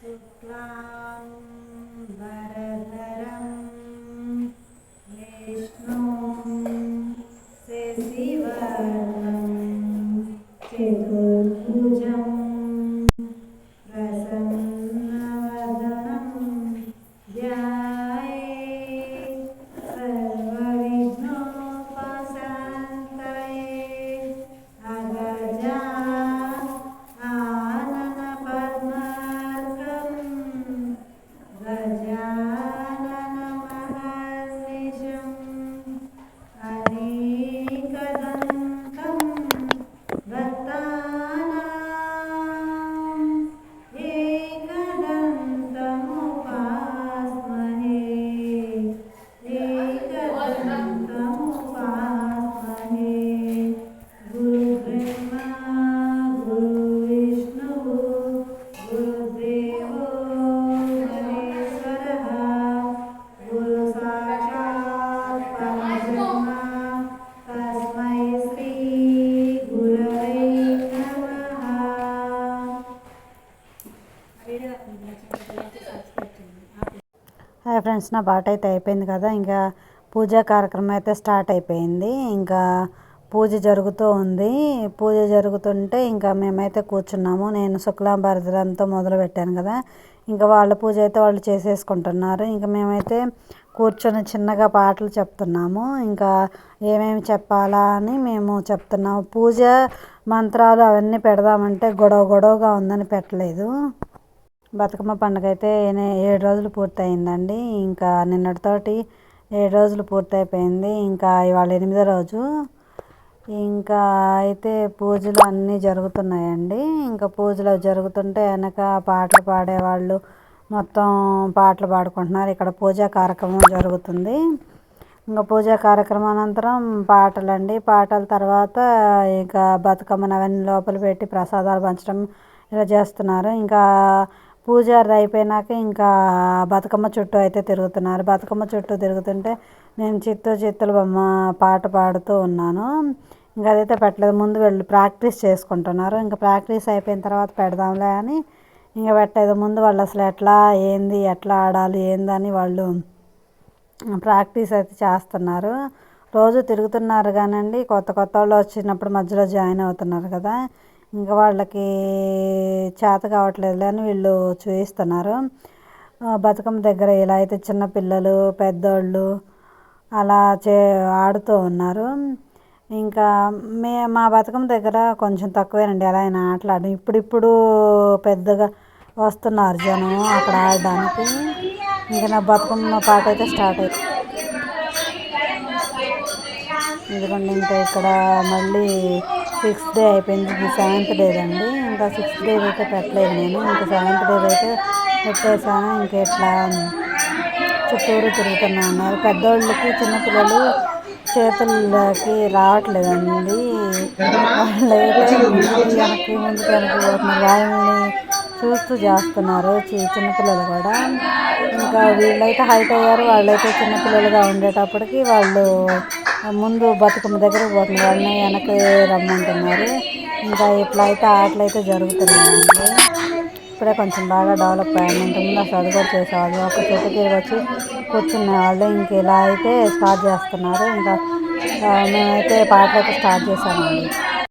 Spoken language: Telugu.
शुक्लां वरदरं హాయ్ ఫ్రెండ్స్ నా పాట అయితే అయిపోయింది కదా. ఇంకా పూజా కార్యక్రమం అయితే స్టార్ట్ అయిపోయింది. ఇంకా పూజ జరుగుతూ ఉంది. పూజ జరుగుతుంటే ఇంకా మేమైతే కూర్చున్నాము. నేను శుక్లాంబరదంతో మొదలు పెట్టాను కదా. ఇంకా వాళ్ళ పూజ అయితే వాళ్ళు చేసేసుకుంటున్నారు. ఇంకా మేమైతే కూర్చొని చిన్నగా పాటలు చెప్తున్నాము. ఇంకా ఏమేమి చెప్పాలా అని మేము చెప్తున్నాము. పూజ మంత్రాలు అవన్నీ పెడదామంటే గొడవ గొడవగా ఉందని పెట్టలేదు. బతుకమ్మ పండుగ అయితే ఏడు రోజులు పూర్తయిందండి. ఇంకా నిన్నటితోటి ఏడు రోజులు పూర్తయిపోయింది. ఇంకా ఇవాళ ఎనిమిదో రోజు. ఇంకా అయితే పూజలు అన్నీ జరుగుతున్నాయండి. ఇంకా పూజలు జరుగుతుంటే వెనక పాటలు పాడేవాళ్ళు మొత్తం పాటలు పాడుకుంటున్నారు. ఇక్కడ పూజా కార్యక్రమం జరుగుతుంది. ఇంకా పూజా కార్యక్రమం అనంతరం పాటలండి. పాటల తర్వాత ఇంకా బతుకమ్మను అవన్నీ లోపల పెట్టి ప్రసాదాలు పంచడం ఇలా చేస్తున్నారు. ఇంకా పూజారిది అయిపోయినాక ఇంకా బతుకమ్మ చుట్టూ అయితే తిరుగుతున్నారు. బతుకమ్మ చుట్టూ తిరుగుతుంటే నేను చిత్తూ చిత్తులు బొమ్మ పాట పాడుతూ ఉన్నాను. ఇంకా అదైతే పెట్టలేదు. ముందు వెళ్ళి ప్రాక్టీస్ చేసుకుంటున్నారు. ఇంకా ప్రాక్టీస్ అయిపోయిన తర్వాత పెడదాంలే అని ఇంకా పెట్టలేదు. ముందు వాళ్ళు అసలు ఎట్లా ఏంది ఎట్లా ఆడాలి ఏందని వాళ్ళు ప్రాక్టీస్ అయితే చేస్తున్నారు. రోజు తిరుగుతున్నారు కానండి. కొత్త కొత్త వాళ్ళు వచ్చినప్పుడు మధ్యలో జాయిన్ అవుతున్నారు కదా. ఇంకా వాళ్ళకి చేత కావట్లేదు అని వీళ్ళు చూపిస్తున్నారు బతుకమ్మ దగ్గర ఇలా అయితే చిన్న పిల్లలు పెద్దోళ్ళు అలా చే ఆడుతూ ఉన్నారు. ఇంకా మే మా బతుకమ్మ దగ్గర కొంచెం తక్కువేనండి అలా ఆయన ఆటలాడడం. ఇప్పుడిప్పుడు పెద్దగా వస్తున్నారు జనం అక్కడ ఆడడానికి. ఇంకా నా బతుకమ్మ పాట అయితే స్టార్ట్ అయింది ఇదిగోండి ఇంకా ఇక్కడ మళ్ళీ సిక్స్త్ డే అయిపోయింది. ఇది సెవెంత్ డే అండి ఇంకా సిక్స్త్ డే అయితే పెట్టలేదు నేను. ఇంకా సెవెంత్ డే అయితే పెట్టేసాను ఇంకా ఇట్లా చుట్టూరు తిరుగుతూనే ఉన్నారు. పెద్దోళ్ళకి చిన్నపిల్లలు చేతులకి రావట్లేదండి. వాళ్ళైతే ముందుకి వెనక్కి ముందుకు వెనక్కి పోతున్నారు. వాళ్ళని చూస్తూ చేస్తున్నారు చి- చిన్నపిల్లలు కూడా. ఇంకా వీళ్ళైతే హైట్ అయ్యారు వాళ్ళైతే చిన్నపిల్లలుగా ఉండేటప్పటికి వాళ్ళు ముందు బతుకమ్మ దగ్గర పోతున్నారు. వాళ్ళని వెనక్కి రమ్మంటున్నారు. ఇంకా ఇట్లా అయితే ఆటలు అయితే జరుగుతున్నాయండి. ఇప్పుడే కొంచెం బాగా డెవలప్ అయ్యాను ఇంతకుముందు అసలు అది కూడా చేసేవాళ్ళు ఒక చెట్టుకి వచ్చి కూర్చునేవాళ్ళు ఇంక ఇలా అయితే స్టార్ట్ చేస్తున్నారు. ఇంకా మేమైతే పాటలు అయితే స్టార్ట్ చేసామండి